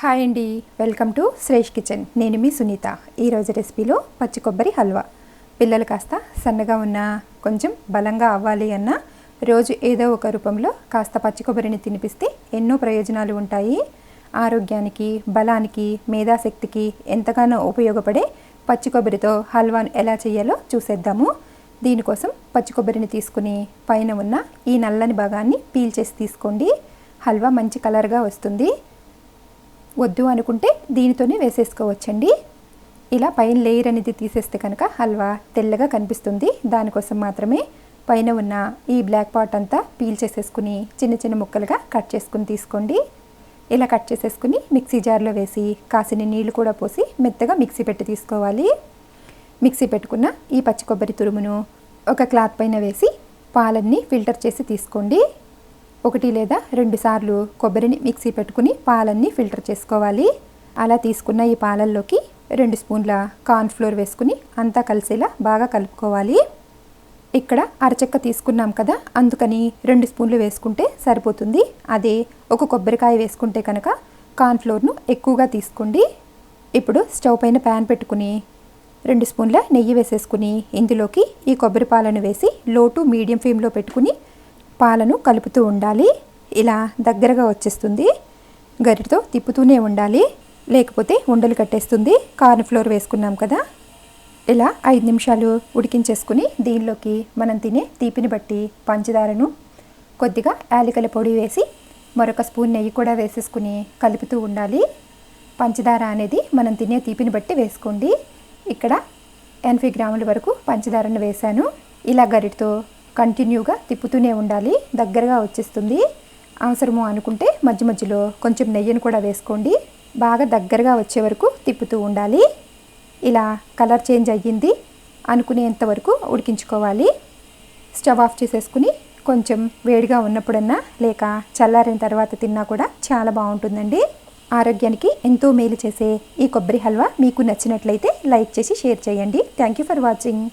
Hi అండి. Welcome to Shresh kitchen. నేను మీ సునీత. ఈరోజు రెసిపీలో పచ్చి కొబ్బరి హల్వా. పిల్లలు కాస్త సన్నగా ఉన్న కొంచెం బలంగా అవ్వాలి అన్న రోజు ఏదో ఒక రూపంలో కాస్త పచ్చి కొబ్బరిని తినిపిస్తే ఎన్నో ప్రయోజనాలు ఉంటాయి. ఆరోగ్యానికి బలానికి మేధాశక్తికి ఎంతగానో ఉపయోగపడే పచ్చి కొబ్బరితో హల్వాను ఎలా చేయాలో చూసేద్దాము. దీనికోసం పచ్చి కొబ్బరిని తీసుకుని పైన ఉన్న ఈ నల్లని భాగాన్ని పీల్ చేసి తీసుకోండి. హల్వా మంచి కలర్గా వస్తుంది. వద్దు అనుకుంటే దీనితోనే వేసేసుకోవచ్చండి. ఇలా పైన లేయర్ అనేది తీసేస్తే కనుక హల్వా తెల్లగా కనిపిస్తుంది. దానికోసం మాత్రమే పైన ఉన్న ఈ బ్లాక్ పాట్ అంతా పీల్ చేసేసుకుని చిన్న చిన్న ముక్కలుగా కట్ చేసుకుని తీసుకోండి. ఇలా కట్ చేసేసుకుని మిక్సీ జార్లో వేసి కాసిన నీళ్ళు కూడా పోసి మెత్తగా మిక్సీ పెట్టి తీసుకోవాలి. మిక్సీ పెట్టుకున్న ఈ పచ్చి కొబ్బరి తురుమును ఒక క్లాత్ పైన వేసి పాలన్నీ ఫిల్టర్ చేసి తీసుకోండి. ఒకటి లేదా రెండు సార్లు కొబ్బరిని మిక్సీ పెట్టుకుని పాలన్నీ ఫిల్టర్ చేసుకోవాలి. అలా తీసుకున్న ఈ పాలల్లోకి రెండు స్పూన్ల కార్న్ఫ్లోర్ వేసుకుని అంతా కలిసేలా బాగా కలుపుకోవాలి. ఇక్కడ అరచెక్క తీసుకున్నాం కదా అందుకని రెండు స్పూన్లు వేసుకుంటే సరిపోతుంది. అదే ఒక కొబ్బరికాయ వేసుకుంటే కనుక కార్న్ఫ్లోర్ను ఎక్కువగా తీసుకోండి. ఇప్పుడు స్టవ్ పైన ప్యాన్ పెట్టుకుని రెండు స్పూన్ల నెయ్యి వేసేసుకుని ఇందులోకి ఈ కొబ్బరి పాలను వేసి లో టు మీడియం ఫ్లేమ్లో పెట్టుకుని పాలను కలుపుతూ ఉండాలి. ఇలా దగ్గరగా వచ్చేస్తుంది. గరిటతో తిప్పుతూనే ఉండాలి. లేకపోతే ఉండలు కట్టేస్తుంది. కార్న్ ఫ్లోర్ వేసుకున్నాం కదా. ఇలా ఐదు నిమిషాలు ఉడికించేసుకుని దీనిలోకి మనం తినే తీపిని బట్టి పంచదారను కొద్దిగా యాలకుల పొడి వేసి మరొక స్పూన్ నెయ్యి కూడా వేసేసుకుని కలుపుతూ ఉండాలి. పంచదార అనేది మనం తినే తీపిని బట్టి వేసుకోండి. ఇక్కడ ఎనభై గ్రాముల వరకు పంచదారను వేశాను. ఇలా గరిటతో కంటిన్యూగా తిప్పుతూనే ఉండాలి. దగ్గరగా వచ్చేస్తుంది. అవసరము అనుకుంటే మధ్య మధ్యలో కొంచెం నెయ్యిని కూడా వేసుకోండి. బాగా దగ్గరగా వచ్చే వరకు తిప్పుతూ ఉండాలి. ఇలా కలర్ చేంజ్ అయ్యింది అనుకునేంత వరకు ఉడికించుకోవాలి. స్టవ్ ఆఫ్ చేసేసుకుని కొంచెం వేడిగా ఉన్నప్పుడన్నా లేక చల్లారిన తర్వాత తిన్నా కూడా చాలా బాగుంటుందండి. ఆరోగ్యానికి ఎంతో మేలు చేసే ఈ కొబ్బరి హల్వా మీకు నచ్చినట్లయితే లైక్ చేసి షేర్ చేయండి. Thank you for watching.